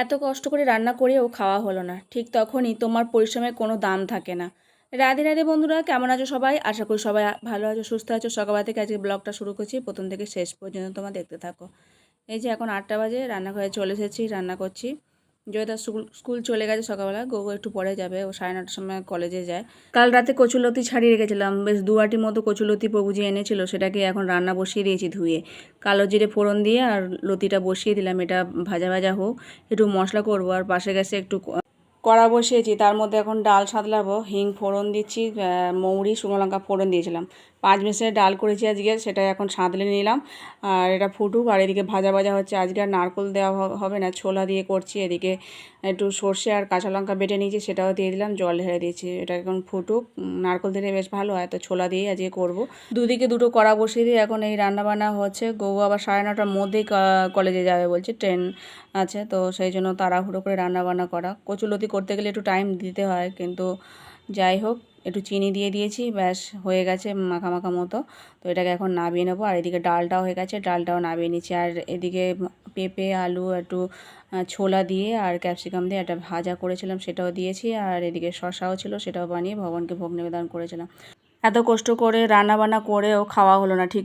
এত কষ্ট করে রান্না করেও খাওয়া হলো না। ঠিক তখনই তোমার পরিশ্রমের কোনো দাম থাকে না। রাধে রাধে বন্ধুরা, কেমন আছো সবাই? আশা করি সবাই ভালো আছো, সুস্থ আছো। সকালবেলা থেকে আজকে ব্লগটা শুরু করছি। প্রথম থেকে শেষ পর্যন্ত তোমার দেখতে থাকো। এই যে এখন আটটা বাজে, রান্নাঘরে চলে এসেছি, রান্না করছি। জয়দা স্কুল স্কুল চলে গেছে সকালবেলা গোগো একটু পরে যাবে, ও সাড়ে নটার সময় কলেজে যায়। কাল রাতে কচুলতি ছাড়িয়ে রেখেছিলাম, বেশ দু আটির মতো কচুলতি প্রভুজি এনেছিল, সেটাকে এখন রান্না বসিয়ে দিয়েছি ধুয়ে। কালো জিরে ফোড়ন দিয়ে আর লতিটা বসিয়ে দিলাম, এটা ভাজা ভাজা হোক, একটু মশলা করব, আর পাশে গেছে একটু কড়া বসিয়েছি, তার মধ্যে এখন ডাল সাদলাবো, হিং ফোড়ন দিচ্ছি মৌরি, শুকনো লঙ্কা ফোড়ন দিয়েছিলাম পাঁচ মিশালি ডাল করেছি আজকে, সেটা এখন সাঁতলে নিলাম। আর এটা ফুটুক, আর এদিকে ভাজা ভাজা হচ্ছে, আজকে আর নারকোল দেওয়া হবে না, ছোলা দিয়ে করছি, এদিকে একটু সর্ষে আর কাঁচা লঙ্কা বেটে নিয়েছি, সেটাও দিয়ে দিলাম, জল ঢেলে দিয়েছি, এটা এখন ফুটুক। নারকোল দিলে বেশ ভালো হয়, তো ছোলা দিয়ে আজকে করব। দুদিকে দুটো কড়া বসিয়ে দিয়ে এখন এই রান্নাবান্না হচ্ছে গৌ আবার সাড়ে নটার মধ্যেই কলেজে যাবে বলছে, ট্রেন আছে, তো সেই জন্য তাড়াহুড়ো করে রান্নাবান্না করা। কচুলতি করতে গেলে একটু টাইম দিতে হয়, কিন্তু যাই হোক, একটু চিনি দিয়ে দিয়েছি, ব্যাস হয়ে গেছে মাখা মাখা মতো। তো এটাকে এখন নামিয়ে নেব, আর এদিকে ডালটাও হয়ে গেছে, ডালটাও নামিয়ে নিচ্ছি। আর এদিকে পেঁপে, আলু, একটু ছোলা দিয়ে আর ক্যাপসিকাম দিয়ে একটা ভাজা করেছিলাম, সেটাও দিয়েছি। আর এদিকে শশাও ছিল, সেটাও বানিয়ে ভগবানকে ভোগ নিবেদন করেছিলাম। এত কষ্ট করে রান্না বান্না করেও খাওয়া হলো না। ঠিক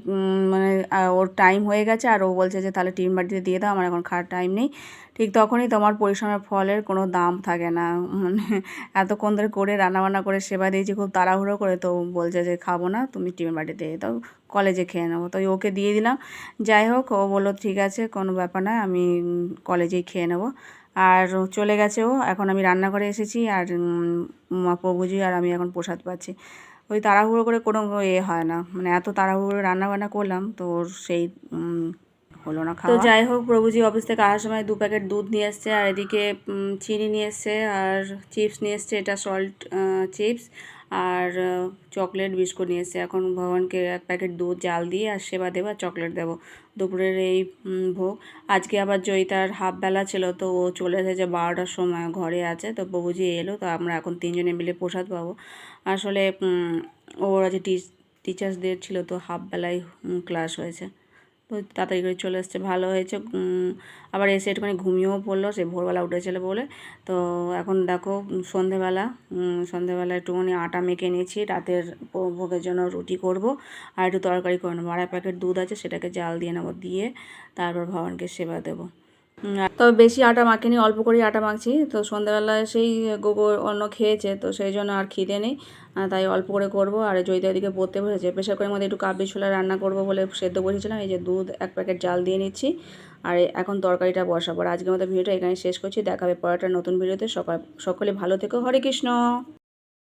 মানে ওর টাইম হয়ে গেছে আর ও বলছে যে, তাহলে টিম বাড়িতে দিয়ে দাও, আমার এখন খাওয়ার টাইম নেই। ঠিক তখনই তোমার পরিশ্রমের ফলের কোনো দাম থাকে না। মানে এতক্ষণ ধরে করে রান্নাবান্না করে সেবা দিয়েছি, খুব তাড়াহুড়ো করে তো বলছে যে, খাব না, তুমি বাড়িতে দিয়ে দাও, কলেজে খেয়ে নেব। তো ওকে দিয়ে দিলাম। যাই হোক, ও বলল, ঠিক আছে, কোনো ব্যাপার না, আমি কলেজেই খেয়ে নেব। আর চলে গেছে ও। এখন আমি রান্নাঘরে এসেছি আর প্রভুজি আর আমি এখন প্রসাদ পাচ্ছি। ওই তাড়াহুড়ো করে কোনো এ হয় না। মানে এত তাড়াহুড়ো করে রান্না বান্না করলাম তো সেই হলো না খাওয়া। তো যাই হোক প্রভুজি অফিস থেকে আসার সময় দু প্যাকেট দুধ নিয়ে এসছে আর এদিকে চিনি নিয়ে এসছে আর চিপস নিয়ে এসছে এটা সল্ট চিপস আর চকলেট বিস্কুট নিয়ে এসছে। এখন ভগবানকে এক প্যাকেট দুধ, জাল দিয়ে আর সেবা দেবো আর চকলেট দেবো। দুপুরের এই ভোগ। আজকে আবার জয়িতার হাফ বেলা ছিল, তো ও চলে এসেছে বারোটার সময়, ঘরে আছে। তো প্রভুজি এলো, তো আমরা এখন তিনজনে মিলে প্রসাদ পাবো। আসলে ওর আজকে টিচার্সদের ছিল, তো হাফ বেলায় ক্লাস হয়েছে। তাড়াতাড়ি করে চলে এসছে, ভালো হয়েছে। আবার এসে একটুখানি ঘুমিয়েও পড়ল, সে ভোরবেলা উঠেছিল বলে। তো এখন দেখো সন্ধেবেলা সন্ধেবেলা একটুখানি আটা মেখে নিয়েছি, রাতের ভোগের জন্য রুটি করব। আর একটু তরকারি করে নেব আড়াই প্যাকেট দুধ আছে, সেটাকে জাল দিয়ে নেব, দিয়ে তারপর ভগবানকে সেবা দেবো। আর তবে বেশি আটা মাখিনি, অল্প করেই আটা মাখছি। তো সন্ধ্যাবেলায় সেই গোবর অন্য খেয়েছে, তো সেই জন্য আর খিদে নেই। তাই অল্প করে করব। আর জয়িতা দিকে পড়তে বসেছে প্রেশার কুকারের মধ্যে একটু কাবলি ছোলা রান্না করব বলে সেদ্ধ বসেছিলাম। এই যে দুধ, এক প্যাকেট জাল দিয়ে নিচ্ছি। আর এখন তরকারিটা বসাবো। আজকের মতো ভিডিওটা এখানে শেষ করছি। দেখাবে পরেরটা নতুন ভিডিওতে। সকাল, সকলে ভালো থেকো। হরে কৃষ্ণ!